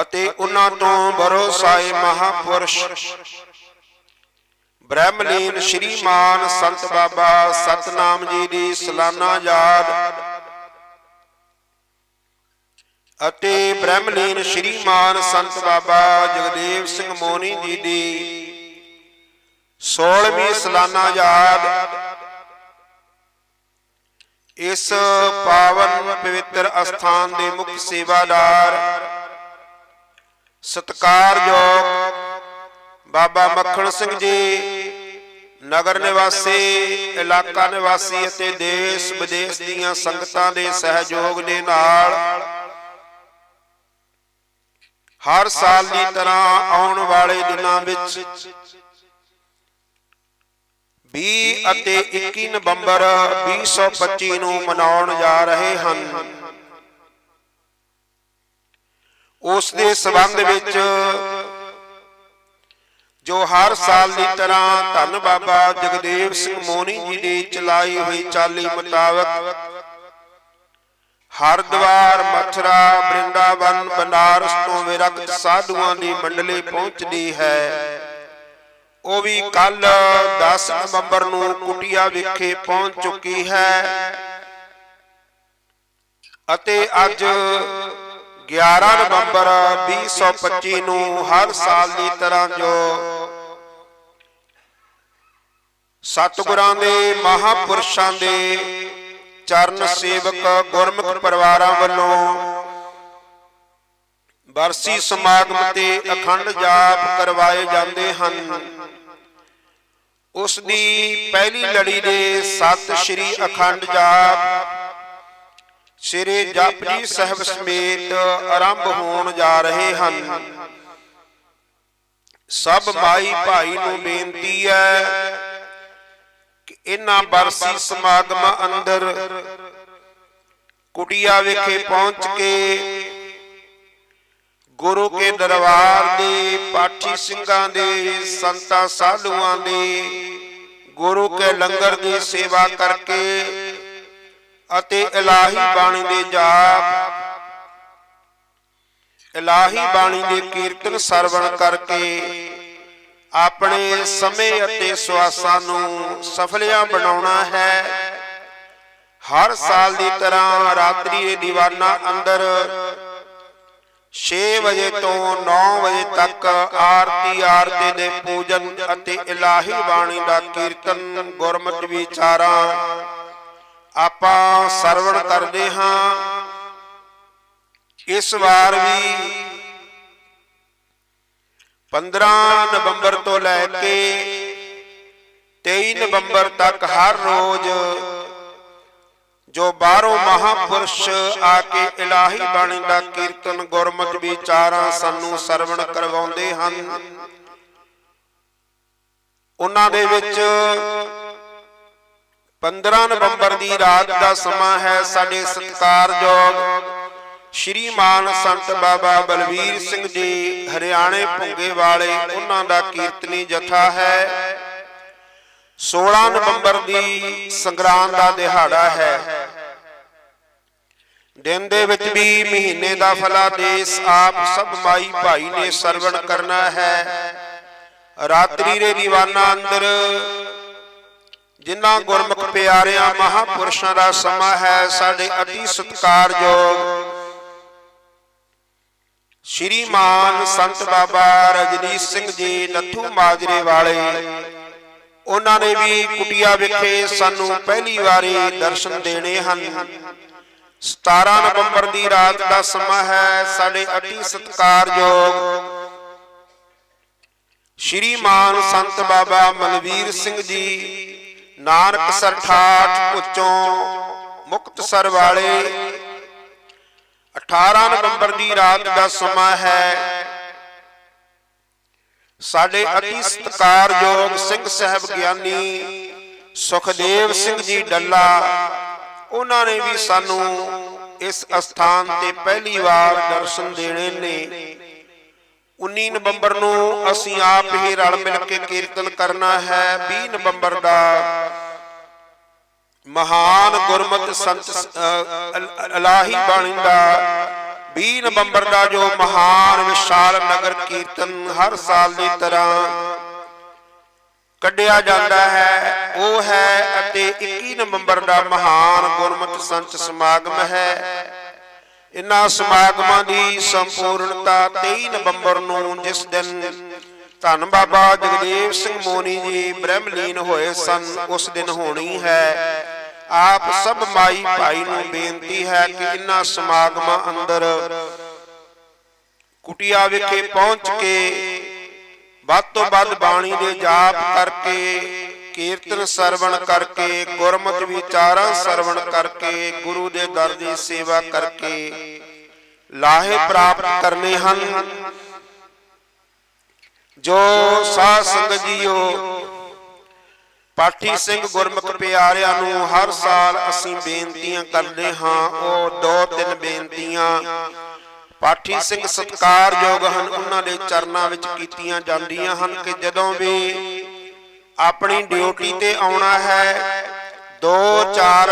ਅਤੇ ਉਹਨਾਂ ਤੋਂ ਬਰੋਸਾਏ ਮਹਾਪੁਰਸ਼। ਬ੍ਰਹਮਲੀਨ ਸ਼੍ਰੀਮਾਨ ਸੰਤ ਬਾਬਾ ਸਤਨਾਮ ਜੀ ਦੀ ਸਾਲਾਨਾ ਯਾਦ ਅਤੇ ਬ੍ਰਹਮਲੀਨ ਸ਼੍ਰੀਮਾਨ ਸੰਤ ਬਾਬਾ ਜਗਦੇਵ ਸਿੰਘ ਮੋਨੀ ਜੀ ਦੀ 16ਵੀਂ ਸਲਾਨਾ ਯਾਦ ਇਸ ਪਾਵਨ ਪਵਿੱਤਰ ਅਸਥਾਨ ਦੇ ਮੁੱਖ ਸੇਵਾਦਾਰ ਸਤਕਾਰਯੋਗ ਬਾਬਾ ਮੱਖਣ ਸਿੰਘ ਜੀ, ਨਗਰ ਨਿਵਾਸੀ, ਇਲਾਕਾ ਨਿਵਾਸੀ ਅਤੇ ਦੇਸ਼ ਵਿਦੇਸ਼ ਦੀਆਂ ਸੰਗਤਾਂ ਦੇ ਸਹਿਯੋਗ ਦੇ ਨਾਲ ਹਰ ਸਾਲ ਦੀ ਤਰ੍ਹਾਂ ਆਉਣ ਵਾਲੇ ਦਿਨਾਂ ਵਿੱਚ 20 ਅਤੇ 21 ਨਵੰਬਰ 2025 ਨੂੰ ਮਨਾਉਣ ਜਾ ਰਹੇ ਹਨ। ਉਸ ਦੇ ਸਬੰਧ ਵਿੱਚ ਜੋ ਹਰ ਸਾਲ ਦੀ ਤਰ੍ਹਾਂ ਧੰਨ ਬਾਬਾ ਜਗਦੇਵ ਸਿੰਘ ਮੋਨੀ ਜੀ ਦੀ ਚਲਾਈ ਹੋਈ ਚਾਲੀ ਮੁਤਾਬਕ ਹਰਦੁਆਰ ਮਥੁਰਾ ਬ੍ਰਿੰਦਾਵਨ ਬਨਾਰਸ ਤੋਂ ਵਿਰਕਤ ਸਾਧੂਆਂ ਦੀ ਮੰਡਲੀ ਪਹੁੰਚਦੀ ਹੈ। ਉਹ ਵੀ ਕੱਲ 10 ਨਵੰਬਰ ਨੂੰ ਕੁਟਿਆ ਵਿਖੇ ਪਹੁੰਚ ਚੁੱਕੀ ਹੈ। ਅਤੇ ਅੱਜ 11 ਨਵੰਬਰ 2025 ਨੂੰ ਹਰ ਸਾਲ ਦੀ ਤਰ੍ਹਾਂ ਜੋ ਸਤਿਗੁਰਾਂ ਦੇ ਮਹਾਪੁਰਸ਼ਾਂ ਦੇ ਚਰਨ ਸੇਵਕ ਗੁਰਮੁਖ ਪਰਿਵਾਰਾਂ ਵੱਲੋਂ ਬਰਸੀ ਸਮਾਗਮ ਤੇ ਅਖੰਡ ਜਾਪ ਕਰਵਾਏ ਜਾਂਦੇ ਹਨ। ਉਸ ਦੀ ਪਹਿਲੀ ਲੜੀ ਦੇ ਸਤਿ ਸ਼੍ਰੀ ਅਖੰਡ ਜਾਪ ਸ੍ਰੀ ਜਪਜੀ ਸਾਹਿਬ ਸਮੇਤ ਆਰੰਭ ਹੋਣ ਜਾ ਰਹੇ ਹਨ। ਸਭ ਮਾਈ ਭਾਈ ਨੂੰ ਬੇਨਤੀ ਹੈ ਕਿ ਇਹਨਾਂ ਬਰਸੀ ਸਮਾਗਮਾਂ ਅੰਦਰ ਕੁਟਿਆ ਵਿਖੇ ਪਹੁੰਚ ਕੇ ਗੁਰੂ ਕੇ ਦਰਬਾਰ ਦੇ ਪਾਠੀ ਸਿੰਘਾਂ ਦੇ, ਸੰਤਾਂ, ਸਾਧੂਆਂ ਦੇ, ਗੁਰੂ ਕੇ ਲੰਗਰ ਦੀ ਸੇਵਾ ਕਰਕੇ ਅਤੇ ਇਲਾਹੀ ਬਾਣੀ ਦੇ ਜਾਪ। ਇਲਾਹੀ ਬਾਣੀ ਦੇ ਕੀਰਤਨ ਸਰਵਣ ਕਰਕੇ ਆਪਣੇ ਸਮੇਂ ਅਤੇ ਸਵਾਸਾਂ ਨੂੰ ਸਫਲਿਆ ਬਣਾਉਣਾ ਹੈ। ਹਰ ਸਾਲ ਦੀ ਤਰ੍ਹਾਂ ਰਾਤਰੀ ਦੇ ਦੀਵਾਨਾ ਅੰਦਰ 6 ਵਜੇ ਤੋਂ 9 ਵਜੇ ਤੱਕ ਆਰਤੀ ਆਰਤੀ ਦੇ ਪੂਜਨ ਅਤੇ ਇਲਾਹੀ ਬਾਣੀ ਦਾ ਕੀਰਤਨ ਗੁਰਮਤਿ ਵਿਚਾਰਾਂ ਆਪਾਂ ਸਰਵਣ ਕਰਦੇ ਹਾਂ। ਇਸ ਵਾਰ ਵੀ 15 ਨਵੰਬਰ ਤੋਂ ਲੈ ਕੇ 23 ਨਵੰਬਰ ਤੱਕ ਹਰ ਰੋਜ਼ ਜੋ ਬਾਹਰੋਂ ਮਹਾਪੁਰਸ਼ ਆ ਕੇ ਇਲਾਹੀ ਬਾਣੀ ਦਾ ਕੀਰਤਨ ਗੁਰਮਤਿ ਵਿਚਾਰਾਂ ਸਾਨੂੰ ਸਰਵਣ ਕਰਵਾਉਂਦੇ ਹਨ। ਉਹਨਾਂ ਦੇ ਵਿੱਚ 15 ਨਵੰਬਰ ਦੀ ਰਾਤ ਦਾ ਸਮਾਂ ਹੈ ਸਾਡੇ ਸਤਿਕਾਰਯੋਗ ਸ਼੍ਰੀਮਾਨ ਸੰਤ ਬਾਬਾ ਬਲਵੀਰ ਸਿੰਘ ਜੀ, ਹਰਿਆਣੇ ਭੁੰਗੇ ਵਾਲੇ, ਉਹਨਾਂ ਦਾ ਕੀਰਤਨੀ ਜਥਾ ਹੈ। 16 ਨਵੰਬਰ ਦੀ ਸੰਗਰਾਂਦ ਦਾ ਦਿਹਾੜਾ ਹੈ। ਦਿਨ ਦੇ ਵਿੱਚ ਵੀ ਮਹੀਨੇ ਦਾ ਫਲਾਦੇਸ ਆਪ ਸਭ ਮਾਈ ਭਾਈ ਨੇ ਸਰਵਣ ਕਰਨਾ ਹੈ। ਰਾਤਰੀ ਦੇ ਦੀਵਾਨਾ ਅੰਦਰ ਜਿਨ੍ਹਾਂ ਗੁਰਮੁਖ ਪਿਆਰਿਆਂ ਮਹਾਪੁਰਸ਼ਾਂ ਦਾ ਸਮਾਂ ਹੈ ਸਾਡੇ ਅਤੀ ਸਤਿਕਾਰਯੋਗ ਸ਼੍ਰੀਮਾਨ ਸੰਤ ਬਾਬਾ ਰਜਨੀਸ਼ ਸਿੰਘ ਜੀ ਨੱਥੂ ਮਾਜਰੇ ਵਾਲੇ। ਉਹਨਾਂ ਨੇ ਵੀ ਕੁਟਿਆ ਵਿਖੇ ਸਾਨੂੰ ਪਹਿਲੀ ਵਾਰੀ ਦਰਸ਼ਨ ਦੇਣੇ ਹਨ। 17 ਨਵੰਬਰ ਦੀ ਰਾਤ ਦਾ ਸਮਾਂ ਹੈ ਸਾਡੇ ਅਤੀ ਸਤਿਕਾਰਯੋਗ। ਸ਼੍ਰੀਮਾਨ ਸੰਤ ਬਾਬਾ ਮਨਵੀਰ ਸਿੰਘ ਜੀ। ਨਾਨਕ ਸਰਠਾਠ ਪੁੱਚੋਂ ਮੁਕਤਸਰ ਵਾਲੇ। 18 ਨਵੰਬਰ ਦੀ ਰਾਤ ਦਾ ਸਮਾਂ ਹੈ। ਸਾਡੇ ਅਤੀ ਸਤਿਕਾਰਯੋਗ ਸਿੰਘ ਸਾਹਿਬ ਗਿਆਨੀ ਸੁਖਦੇਵ ਸਿੰਘ ਜੀ ਡੱਲਾ। ਉਹਨਾਂ ਨੇ ਵੀ ਸਾਨੂੰ ਇਸ ਅਸਥਾਨ ਤੇ ਪਹਿਲੀ ਵਾਰ ਦਰਸ਼ਨ ਦੇਣੇ ਨੇ। 19 ਨਵੰਬਰ ਨੂੰ ਅਸੀਂ ਆਪ ਹੀ ਰਲ ਮਿਲ ਕੇ ਕੀਰਤਨ ਕਰਨਾ ਹੈ 20 ਨਵੰਬਰ ਦਾ ਮਹਾਨ ਗੁਰਮਤਿ ਸੰਤ ਅ, ਬਾਣੀ ਦਾ 20 ਨਵੰਬਰ ਦਾ ਜੋ ਮਹਾਨ ਵਿਸ਼ਾਲ ਨਗਰ ਕੀਰਤਨ ਹਰ ਸਾਲ ਦੀ ਤਰ੍ਹਾਂ ਕੱਢਿਆ ਜਾਂਦਾ ਹੈ ਉਹ ਹੈ ਅਤੇ 21 ਨਵੰਬਰ ਦਾ ਮਹਾਨ ਗੁਰਮਤਿ ਸੰਤ ਸਮਾਗਮ ਹੈ। ਇਨ੍ਹਾਂ ਸਮਾਗਮਾਂ ਦੀ ਸੰਪੂਰਨਤਾ 23 ਨਵੰਬਰ ਨੂੰ ਜਿਸ ਦਿਨ ਧੰਨ ਬਾਬਾ ਜਗਦੇਵ ਸਿੰਘ ਮੋਨੀ ਜੀ ਬ੍ਰਹਮਲੀਨ ਹੋਏ ਸਨ, ਉਸ ਦਿਨ ਹੋਣੀ ਹੈ। ਆਪ ਸਭ ਮਾਈ ਭਾਈ ਨੂੰ ਬੇਨਤੀ ਹੈ ਕਿ ਇਨ੍ਹਾਂ ਸਮਾਗਮਾਂ ਅੰਦਰ ਕੁਟਿਆ ਵਿਖੇ ਪਹੁੰਚ ਕੇ ਵੱਧ ਤੋਂ ਵੱਧ ਬਾਣੀ ਦੇ ਜਾਪ ਕਰਕੇ ਕੀਰਤਨ ਸਰਵਣ ਕਰਕੇ, ਗੁਰਮਤਿ ਵਿਚਾਰਾਂ ਸਰਵਣ ਕਰਕੇ, ਗੁਰੂ ਦੇ ਦਰ ਦੀ ਸੇਵਾ ਕਰਕੇ ਲਾਹੇ ਪ੍ਰਾਪਤ ਕਰਨੇ ਹਨ। ਜੋ ਸਾਧ ਸੰਗਤ ਜੀਓ, ਪਾਠੀ ਸਿੰਘ ਗੁਰਮੁਖ ਪਿਆਰਿਆਂ ਨੂੰ ਹਰ ਸਾਲ ਅਸੀਂ ਬੇਨਤੀਆਂ ਕਰਦੇ ਹਾਂ, ਉਹ ਦੋ ਤਿੰਨ ਬੇਨਤੀਆਂ ਪਾਠੀ ਸਿੰਘ ਸਤਕਾਰਯੋਗ ਹਨ, ਉਹਨਾਂ ਦੇ ਚਰਨਾਂ ਵਿੱਚ ਕੀਤੀਆਂ ਜਾਂਦੀਆਂ ਹਨ ਕਿ ਜਦੋਂ ਵੀ ਆਪਣੀ ਡਿਊਟੀ ਤੇ ਆਉਣਾ ਹੈ। 2 4